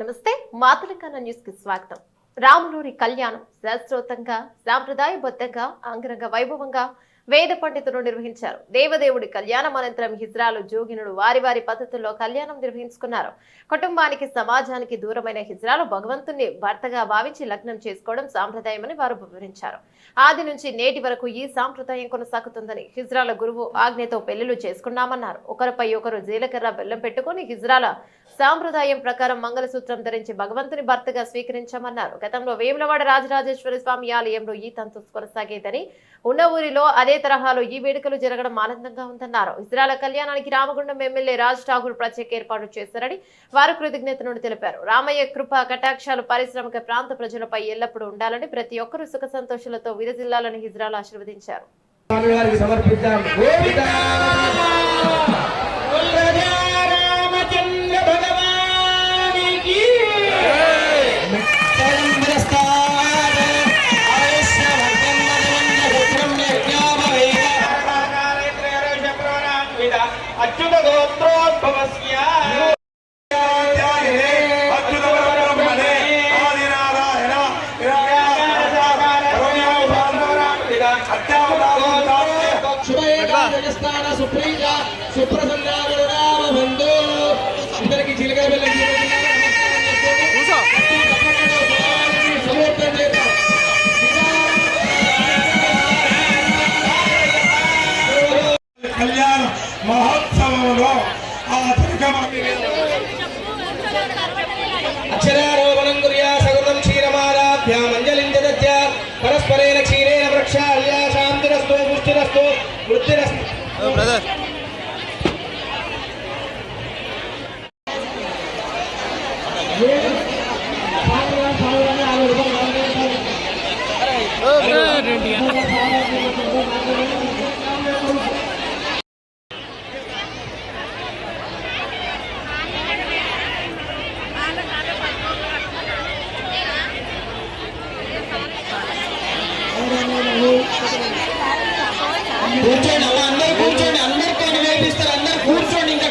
నమస్తే మాతృకన్న న్యూస్కి స్వాగతం. రాములూరి కళ్యాణం శాస్త్రోత్తంగా సాంప్రదాయబద్ధంగా అంగరంగ వైభవంగా వేద పండితులు నిర్వహించారు. దేవదేవుడి కళ్యాణం అనంతరం హిజ్రాలు జోగినుడు వారి వారి పద్ధతుల్లో కళ్యాణం నిర్వహించుకున్నారు. కుటుంబానికి సమాజానికి దూరమైన హిజ్రాలు భగవంతుణ్ణి భర్తగా భావించి లగ్నం చేసుకోవడం సాంప్రదాయమని వారు వివరించారు. ఆది నుంచి నేటి వరకు ఈ సాంప్రదాయం కొనసాగుతుందని హిజ్రాల గురువు ఆజ్ఞతో పెళ్ళిలు చేసుకున్నామన్నారు. ఒకరిపై ఒకరు జీలకర్ర బెల్లం పెట్టుకుని హిజ్రాల సాంప్రదాయం ప్రకారం మంగళసూత్రం ధరించి భగవంతుని భర్తగా స్వీకరించామన్నారు. గతంలో వేములవాడ రాజరాజేశ్వర స్వామి ఆలయంలో ఈ తంతు కొనసాగేదని ఉన్న ఊరిలో అదే తరహాలో ఈ వేడుకలు జరగడం ఆనందంగా ఉందన్నారు. ఇజ్రాల కళ్యాణానికి రామగుండం ఎమ్మెల్యే రాజ్ ఠాగూర్ ప్రత్యేక ఏర్పాటు చేశారని వారు కృతజ్ఞతను తెలిపారు. రామయ్య కృప కటాక్షాలు పారిశ్రామిక ప్రాంత ప్రజలపై ఎల్లప్పుడూ ఉండాలని ప్రతి ఒక్కరూ సుఖ సంతోషాలతో విరజిల్లాలని హిజ్రాలు ఆశీర్వదించారు. సుప్రీత సుప్రసన్నామ బంధు అందరికి చిలక వెళ్ళి సమర్పణ చేద్దాం కళ్యాణ మహోత్సవంలో ఆ తిరగమాన్ని అక్షరారోపణం కుర్యా సగుణం క్షీరమారాధ్యాం అంజలిం దద్య పరస్పరేణ క్షీరేణ వృక్షాల్య శాంతిరస్తో పుష్టిరస్తో వృద్ధిరస్తో. కూర్చోండి అలా అందరు కూర్చోండి అందరు అందరితో వేపిస్తారు అందరు కూర్చోండి ఇంకా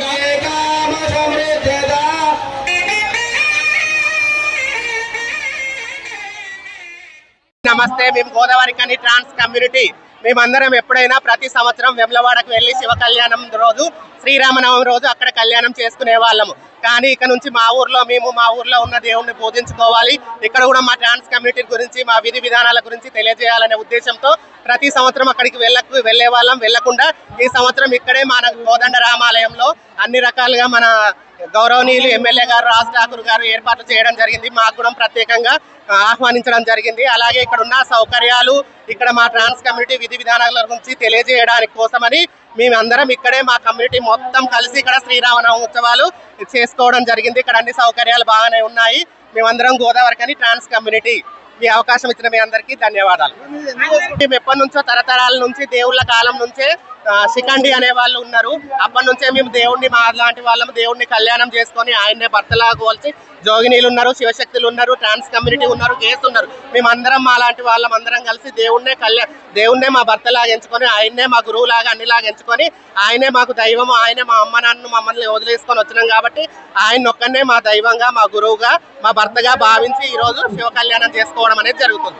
నమస్తే మేము గోదావరి కానీ ట్రాన్స్ కమ్యూనిటీ. మేమందరం ఎప్పుడైనా ప్రతి సంవత్సరం వెమ్లవాడకు వెళ్ళి శివ కళ్యాణం రోజు శ్రీరామనవమి రోజు అక్కడ కళ్యాణం చేసుకునే వాళ్ళము. కానీ ఇక నుంచి మా ఊర్లో మేము మా ఊర్లో ఉన్న దేవుణ్ణి పూజించుకోవాలి ఇక్కడ కూడా మా డాన్స్ కమ్యూనిటీ గురించి మా విధి విధానాల గురించి తెలియజేయాలనే ఉద్దేశంతో ప్రతి సంవత్సరం అక్కడికి వెళ్ళకు వెళ్ళే వాళ్ళం. వెళ్ళకుండా ఈ సంవత్సరం ఇక్కడే మన కోదండ రామాలయంలో అన్ని రకాలుగా మన గౌరవనీయులు ఎమ్మెల్యే గారు రాజ్ ఠాకూర్ గారు ఏర్పాట్లు చేయడం జరిగింది. మాకు కూడా ప్రత్యేకంగా ఆహ్వానించడం జరిగింది. అలాగే ఇక్కడ ఉన్న సౌకర్యాలు ఇక్కడ మా ట్రాన్స్ కమ్యూనిటీ విధి విధానాల గురించి తెలియజేయడానికి కోసమని మేమందరం ఇక్కడే మా కమ్యూనిటీ మొత్తం కలిసి ఇక్కడ శ్రీరామనవమి ఉత్సవాలు చేసుకోవడం జరిగింది. ఇక్కడ అన్ని సౌకర్యాలు బాగానే ఉన్నాయి. మేమందరం గోదావరి కని ట్రాన్స్ కమ్యూనిటీ ఈ అవకాశం ఇచ్చిన మీ అందరికీ ధన్యవాదాలు. మేము ఎప్పటి నుంచో తరతరాల నుంచి దేవుళ్ళ కాలం నుంచే శిఖండి అనే వాళ్ళు ఉన్నారు. అప్పటి నుంచే మేము దేవుణ్ణి మా లాంటి వాళ్ళము దేవుణ్ణి కళ్యాణం చేసుకొని ఆయన్నే భర్తలా కోల్చి జోగినీలు ఉన్నారు శివశక్తులు ఉన్నారు ట్రాన్స్ కమ్యూనిటీ ఉన్నారు కేసు ఉన్నారు. మేమందరం మా లాంటి వాళ్ళం అందరం కలిసి దేవుణ్ణే కళ్యాణ దేవుణ్ణే మా భర్తలాగా ఎంచుకొని ఆయన్నే మా గురువులాగా అన్నిలాగా ఎంచుకొని ఆయనే మాకు దైవము ఆయనే మా అమ్మ నాన్న మమ్మల్ని వదిలేసుకొని వచ్చినాం కాబట్టి ఆయన ఒక్కనే మా దైవంగా మా గురువుగా మా భర్తగా భావించి ఈరోజు శివ కళ్యాణం చేసుకోవడం అనేది జరుగుతుంది.